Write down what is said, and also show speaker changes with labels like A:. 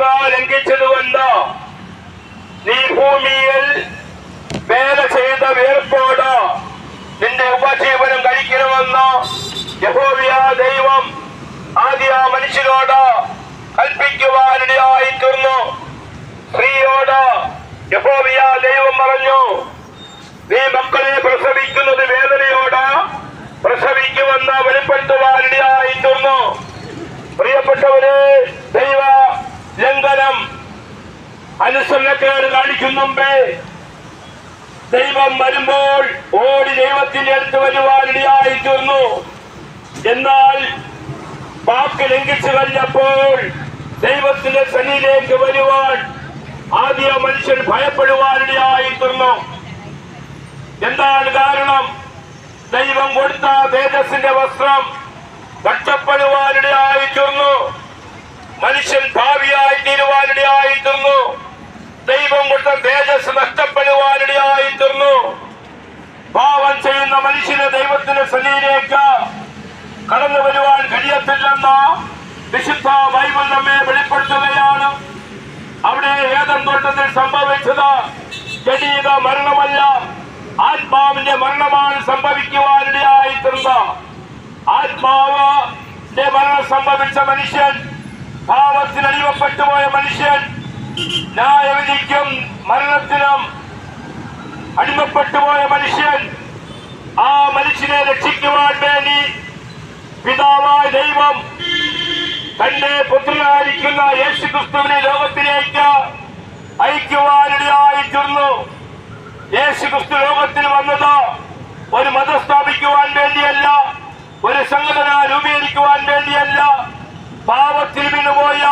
A: ലംഘിച്ചതുകൊണ്ട് നീ ഭൂമിയിൽ വേല ചെയ്ത വീർപ്പോട്? നിന്റെ ഉപജീവനം കഴിക്കണമെന്ന്? യഹോവിയ ദൈവം ആദ്യ മനുഷ്യനോട് കൽപ്പിക്കുവാനിടയായി തീർന്നു. സ്ത്രീയോട് യഹോവിയ ദൈവം പറഞ്ഞു നീ മക്കളെ അനുസരണക്കേട് കാണിക്കും മുമ്പേ. ദൈവം വരുമ്പോൾ ഓടി ദൈവത്തിന്റെ അടുത്ത് വരുവാനിടയായി തീർന്നു എന്നാൽ വാക്ക് ലംഘിച്ചു കഴിഞ്ഞപ്പോൾ ദൈവത്തിന്റെ സന്നിധിയിലേക്ക് വരുവാൻ ആദ്യ മനുഷ്യൻ ഭയപ്പെടുവാനിടയായി തീർന്നു എന്താണ് കാരണം? ദൈവം കൊടുത്ത തേജസ്സിന്റെ വസ്ത്രം കഷ്ടപ്പെടുവാനിടയായി തീർന്നു മനുഷ്യൻ ദൈവം കൊടുത്ത തേജസ് നഷ്ടപ്പെടുവാനിടയായി തീർന്നു. പാവം ചെയ്യുന്ന മനുഷ്യന് ദൈവത്തിന്റെ സന്നിധിയിലേക്ക് കടന്നു വരുവാൻ കഴിയത്തില്ലെന്ന വിശുദ്ധ ബൈബിൾ നമ്മെ വെളിപ്പെടുത്തുകയാണ്. അവിടെ ഏതം തോട്ടത്തിൽ സംഭവിച്ചത്? ജനീക മരണമല്ല ആത്മാവിന്റെ മരണമാണ് സംഭവിക്കുവാനിടയായി തീർന്നത് ആത്മാവ് മരണം സംഭവിച്ച മനുഷ്യൻ പാവത്തിന് അടിമപ്പെട്ടുപോയ മനുഷ്യൻ ന്യായവിധിക്കും മരണത്തിനും അടിമപ്പെട്ടുപോയ മനുഷ്യൻ ആ മനുഷ്യനെ രക്ഷിക്കുവാൻ വേണ്ടി പിതാവായ ദൈവം തന്റെ പുത്രനായിരിക്കുന്ന യേശു ക്രിസ്തുവിനെ ലോകത്തിലേക്ക് അയക്കുവാനിടയായി തീർന്നു യേശു ക്രിസ്തു ലോകത്തിൽ വന്നത് ഒരു മതം സ്ഥാപിക്കുവാൻ വേണ്ടിയല്ല ഒരു സംഘടന രൂപീകരിക്കുവാൻ വേണ്ടിയല്ല. പാപത്തിൽ വീണുപോയ